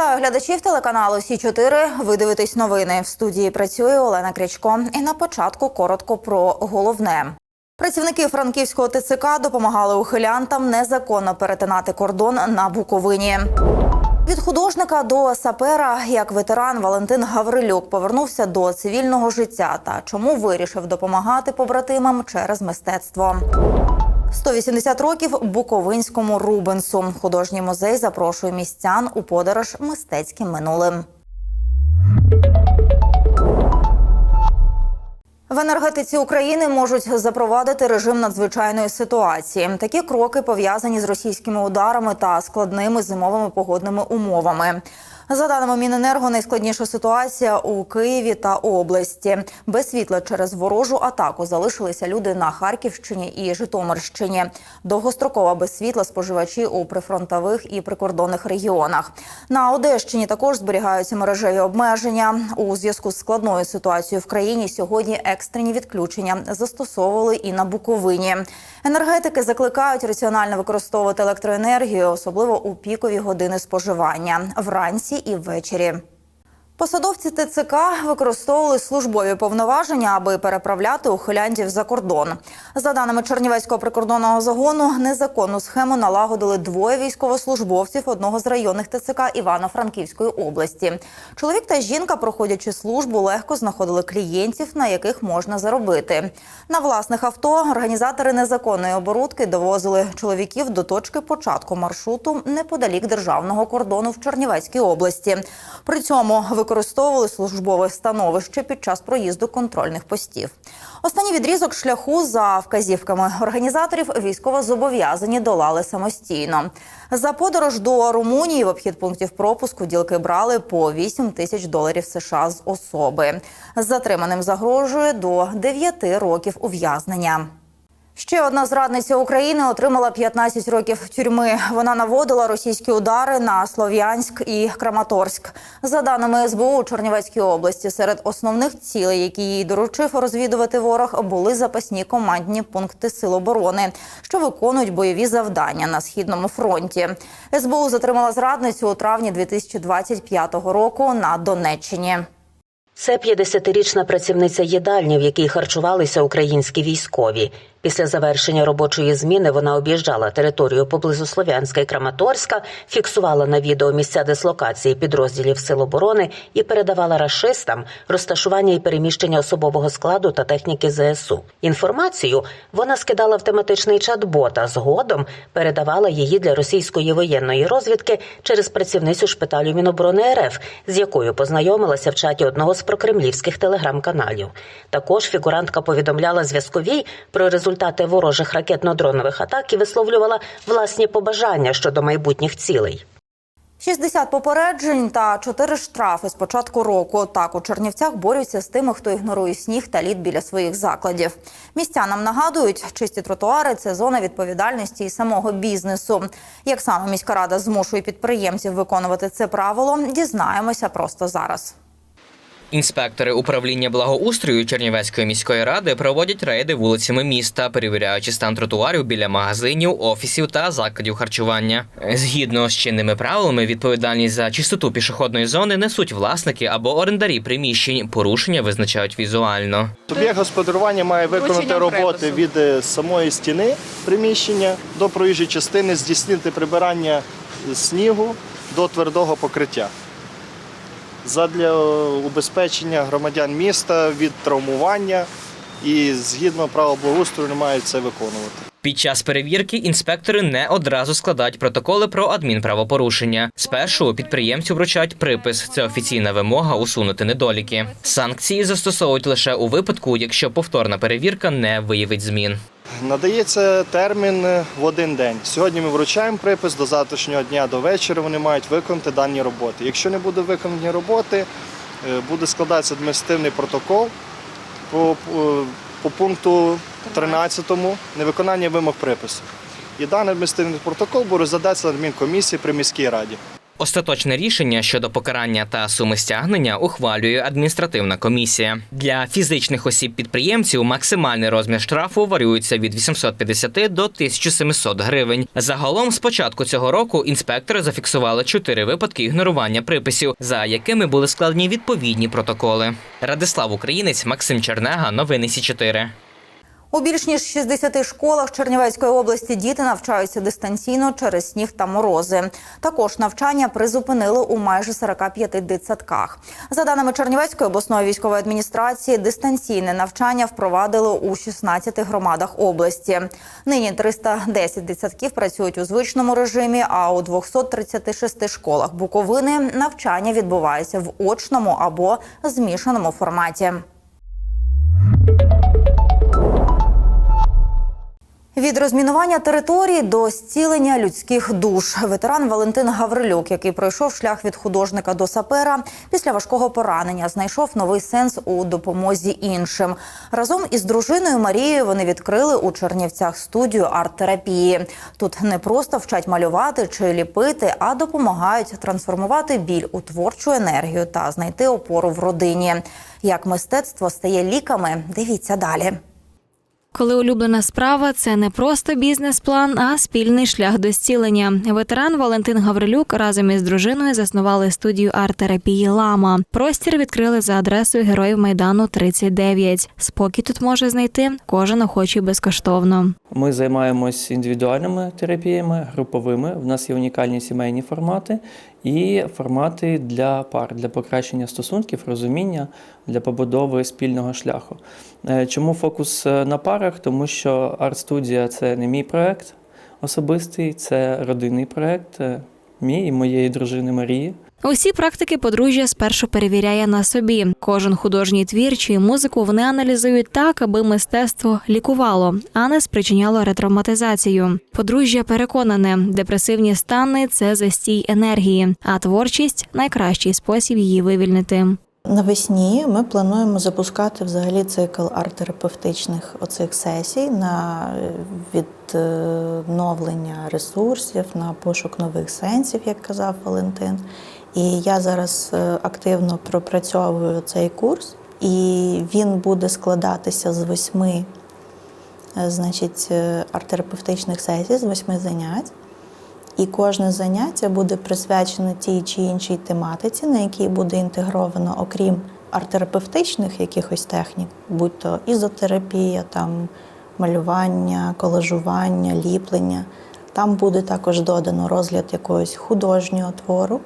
Вітаю глядачів телеканалу Сі 4 Ви дивитесь новини. В студії працює Олена Крячко. І на початку коротко про головне. Працівники франківського ТЦК допомагали ухилянтам незаконно перетинати кордон на Буковині. Від художника до сапера, як ветеран Валентин Гаврилюк повернувся до цивільного життя та чому вирішив допомагати побратимам через мистецтво. 180 років Буковинському Рубенсу. Художній музей запрошує містян у подорож мистецьким минулим. В енергетиці України можуть запровадити режим надзвичайної ситуації. Такі кроки пов'язані з російськими ударами та складними зимовими погодними умовами. За даними Міненерго, найскладніша ситуація у Києві та області. Без світла через ворожу атаку залишилися люди на Харківщині і Житомирщині. Довгострокова без світла споживачі у прифронтових і прикордонних регіонах. На Одещині також зберігаються мережеві обмеження. У зв'язку з складною ситуацією в країні сьогодні екстрені відключення застосовували і на Буковині. Енергетики закликають раціонально використовувати електроенергію, особливо у пікові години споживання вранці і ввечері. Посадовці ТЦК використовували службові повноваження, аби переправляти ухилянтів за кордон. За даними Чернівецького прикордонного загону, незаконну схему налагодили двоє військовослужбовців одного з районних ТЦК Івано-Франківської області. Чоловік та жінка, проходячи службу, легко знаходили клієнтів, на яких можна заробити. На власних авто організатори незаконної оборудки довозили чоловіків до точки початку маршруту неподалік державного кордону в Чернівецькій області. При цьому використовували службове становище під час проїзду контрольних постів. Останній відрізок шляху за вказівками організаторів військовозобов'язані долали самостійно. За подорож до Румунії в обхід пунктів пропуску ділки брали по 8 тисяч доларів США з особи. Затриманим загрожує до 9 років ув'язнення. Ще одна зрадниця України отримала 15 років тюрми. Вона наводила російські удари на Слов'янськ і Краматорськ. За даними СБУ у Чернівецькій області, серед основних цілей, які їй доручив розвідувати ворог, були запасні командні пункти Сил оборони, що виконують бойові завдання на східному фронті. СБУ затримала зрадницю у травні 2025 року на Донеччині. Це 50-річна працівниця їдальні, в якій харчувалися українські військові. Після завершення робочої зміни вона об'їжджала територію поблизу Слов'янська і Краматорська, фіксувала на відео місця дислокації підрозділів Сил оборони і передавала рашистам розташування і переміщення особового складу та техніки ЗСУ. Інформацію вона скидала в тематичний чат-бот, а згодом передавала її для російської воєнної розвідки через працівницю шпиталю Міноборони РФ, з якою познайомилася в чаті одного з прокремлівських телеграм-каналів. Також фігурантка повідомляла зв'язковій про результати ворожих ракетно-дронових атак і висловлювала власні побажання щодо майбутніх цілей. 60 попереджень та 4 штрафи з початку року. Так у Чернівцях борються з тими, хто ігнорує сніг та лід біля своїх закладів. Містянам нагадують, чисті тротуари це зона відповідальності і самого бізнесу. Як саме міська рада змушує підприємців виконувати це правило, дізнаємося просто зараз. Інспектори управління благоустрою Чернівецької міської ради проводять рейди вулицями міста, перевіряючи стан тротуарів біля магазинів, офісів та закладів харчування. Згідно з чинними правилами, відповідальність за чистоту пішохідної зони несуть власники або орендарі приміщень. Порушення визначають візуально. Суб'єкт господарювання має виконати роботи від е, самої стіни приміщення до проїжджої частини, здійснити прибирання снігу до твердого покриття. Задля е, убезпечення громадян міста від травмування і згідно правил благоустрою не мають це виконувати. Під час перевірки інспектори не одразу складають протоколи про адмінправопорушення. Спершу підприємцю вручають припис. Це офіційна вимога усунути недоліки. Санкції застосовують лише у випадку, якщо повторна перевірка не виявить змін. Надається термін е, в один день. Сьогодні ми вручаємо припис до завтрашнього дня до вечора. Вони мають виконати дані роботи. Якщо не буде виконані роботи, е, буде складатися адміністративний протокол по, по, по пункту 13 невиконання вимог припису. І даний адміністративний протокол буде розглядатися на адмінкомісії при міській раді. Остаточне рішення щодо покарання та суми стягнення ухвалює адміністративна комісія. Для фізичних осіб-підприємців максимальний розмір штрафу варіюється від 850 до 1700 гривень. Загалом, з початку цього року, інспектори зафіксували чотири випадки ігнорування приписів, за якими були складені відповідні протоколи. Радислав Українець, Максим Чернега, новини Сі 4 У більш ніж 60 школах Чернівецької області діти навчаються дистанційно через сніг та морози. Також навчання призупинили у майже 45 дитсадках. За даними Чернівецької обласної військової адміністрації, дистанційне навчання впровадили у 16 громадах області. Нині 310 дитсадків працюють у звичному режимі, а у 236 школах Буковини навчання відбувається в очному або змішаному форматі. Від розмінування території до зцілення людських душ ветеран Валентин Гаврилюк, який пройшов шлях від художника до сапера, після важкого поранення знайшов новий сенс у допомозі іншим. Разом із дружиною Марією вони відкрили у Чернівцях студію арт-терапії. Тут не просто вчать малювати чи ліпити, а допомагають трансформувати біль у творчу енергію та знайти опору в родині. Як мистецтво стає ліками, дивіться далі. Коли улюблена справа це не просто бізнес-план, а спільний шлях до зцілення. Ветеран Валентин Гаврилюк разом із дружиною заснували студію арт-терапії Лама. Простір відкрили за адресою Героїв Майдану 39. Спокій тут може знайти кожен охочий безкоштовно. Ми займаємось індивідуальними терапіями, груповими. В нас є унікальні сімейні формати і формати для пар, для покращення стосунків, розуміння, для побудови спільного шляху. Е, Чому фокус е, на парах? Тому що арт-студія це не мій проект особистий, це родинний проект е, мій і моєї дружини Марії. Усі практики подружжя спершу перевіряє на собі. Кожен художній твір чи музику вони аналізують так, аби мистецтво лікувало, а не спричиняло ретравматизацію. Подружжя переконане, депресивні стани це застій енергії, а творчість найкращий спосіб її вивільнити. Навесні ми плануємо запускати взагалі цикл арт-терапевтичних оцих сесій на е, відновлення ресурсів, на пошук нових сенсів, як казав Валентин. І я зараз е, активно пропрацьовую цей курс, і він буде складатися з восьми е, значить, е, арт-терапевтичних сесій, з восьми занять. І кожне заняття буде присвячене тій чи іншій тематиці, на якій буде інтегровано, окрім арт-терапевтичних якихось технік, будь то ізотерапія, там малювання, колажування, ліплення. Там буде також додано розгляд якогось художнього твору.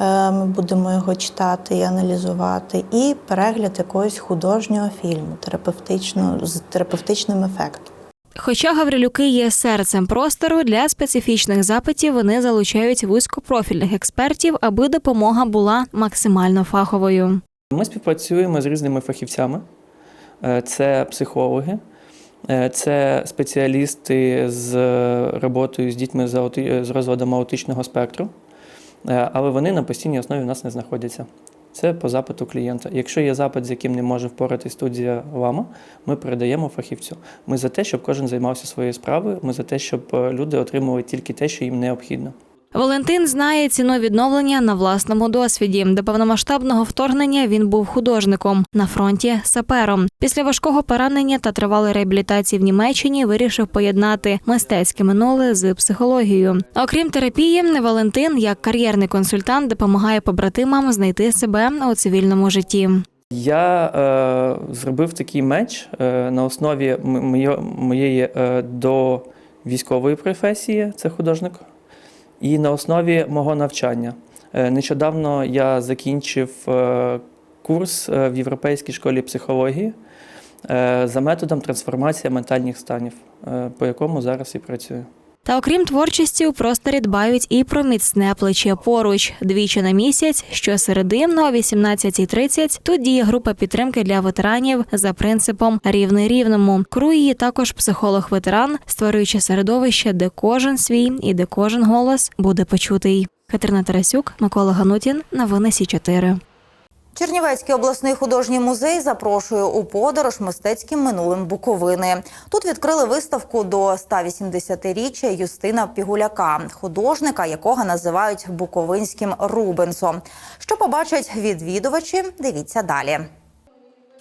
Е, Ми будемо його читати і аналізувати, і перегляд якогось художнього фільму, терапевтичного з терапевтичним ефектом. Хоча Гаврилюки є серцем простору для специфічних запитів, вони залучають вузькопрофільних експертів, аби допомога була максимально фаховою. Ми співпрацюємо з різними фахівцями. Е, Це психологи, е, це спеціалісти з роботою з дітьми з розладом аутичного спектру, але вони на постійній основі в нас не знаходяться. Це по запиту клієнта. Якщо є запит, з яким не може впоратись студія Лама, ми передаємо фахівцю. Ми за те, щоб кожен займався своєю справою. Ми за те, щоб е, люди отримували тільки те, що їм необхідно. Валентин знає ціну відновлення на власному досвіді. До повномасштабного вторгнення він був художником на фронті сапером. Після важкого поранення та тривалої реабілітації в Німеччині вирішив поєднати мистецьке минуле з психологією. Окрім терапії, Валентин, як кар'єрний консультант, допомагає побратимам знайти себе у цивільному житті. Я е, зробив такий меч е, на основі моє- моєї е, до військової професії, це художник, і на основі мого навчання. Е, нещодавно я закінчив е, курс е, в Європейській школі психології за методом трансформації ментальних станів, по якому зараз і працюю. Та окрім творчості, у просторі дбають і про міцне плече поруч. Двічі на місяць, щосереди о 18.30 тут діє група підтримки для ветеранів за принципом рівний рівному. Крує її також психолог-ветеран, створюючи середовище, де кожен свій і де кожен голос буде почутий. Катерина Тарасюк, Микола Ганутін, новини Сі 4 Чернівецький обласний художній музей запрошує у подорож мистецьким минулим Буковини. Тут відкрили виставку до 180-річчя Юстина Пігуляка, художника, якого називають буковинським Рубенсом. Що побачать відвідувачі? Дивіться далі.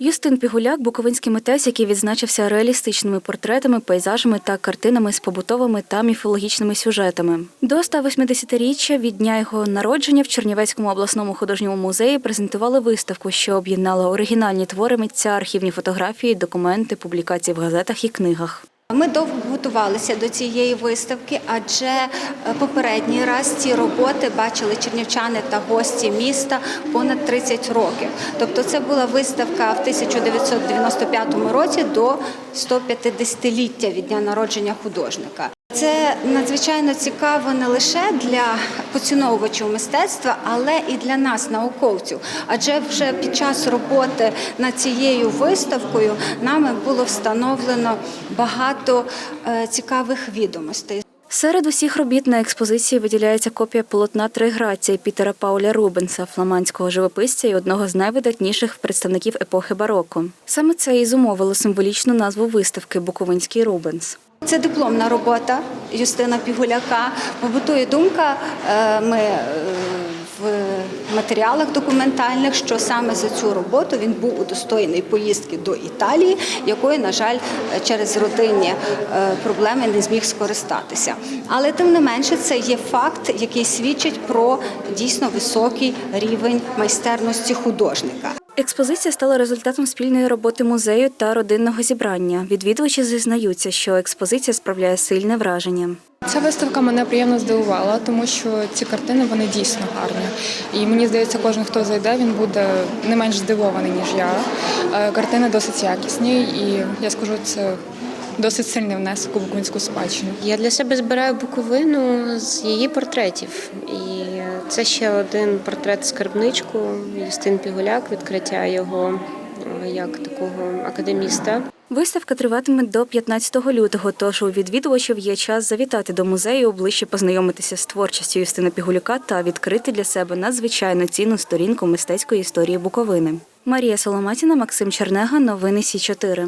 Юстин Пігуляк буковинський митець, який відзначився реалістичними портретами, пейзажами та картинами з побутовими та міфологічними сюжетами. До 180-річчя від дня його народження в Чернівецькому обласному художньому музеї презентували виставку, що об'єднала оригінальні твори митця, архівні фотографії, документи, публікації в газетах і книгах. Ми довго готувалися до цієї виставки, адже е, попередній раз ці роботи бачили чернівчани та гості міста понад 30 років. Тобто, це була виставка в 1995 році до 150-ліття від дня народження художника. Це надзвичайно цікаво не лише для поціновувачів мистецтва, але і для нас, науковців. Адже вже під час роботи над цією виставкою нами було встановлено багато е, цікавих відомостей. Серед усіх робіт на експозиції виділяється копія полотна Триграція Пітера Пауля Рубенса, фламандського живописця і одного з найвидатніших представників епохи бароко. Саме це і зумовило символічну назву виставки Буковинський Рубенс. Це дипломна робота Юстина Пігуляка. Побутує думка. е, Ми е, в матеріалах документальних, що саме за цю роботу він був удостоєний поїздки до Італії, якої, на жаль, через родинні е, проблеми не зміг скористатися. Але тим не менше, це є факт, який свідчить про дійсно високий рівень майстерності художника. Експозиція стала результатом спільної роботи музею та родинного зібрання. Відвідувачі зізнаються, що експозиція справляє сильне враження. Ця виставка мене приємно здивувала, тому що ці картини вони дійсно гарні. І мені здається, кожен, хто зайде, він буде не менш здивований, ніж я. Е, Картини досить якісні, і я скажу, це досить сильний внесок у буковинську спадщину. Я для себе збираю буковину з її портретів. І це ще один портрет скарбничку Юстин Пігуляк, відкриття його е, як такого академіста. Виставка триватиме до 15 лютого, тож у відвідувачів є час завітати до музею, ближче познайомитися з творчістю Юстина Пігулюка та відкрити для себе надзвичайно цінну сторінку мистецької історії Буковини. Марія Соломатіна, Максим Чернега, новини Сі 4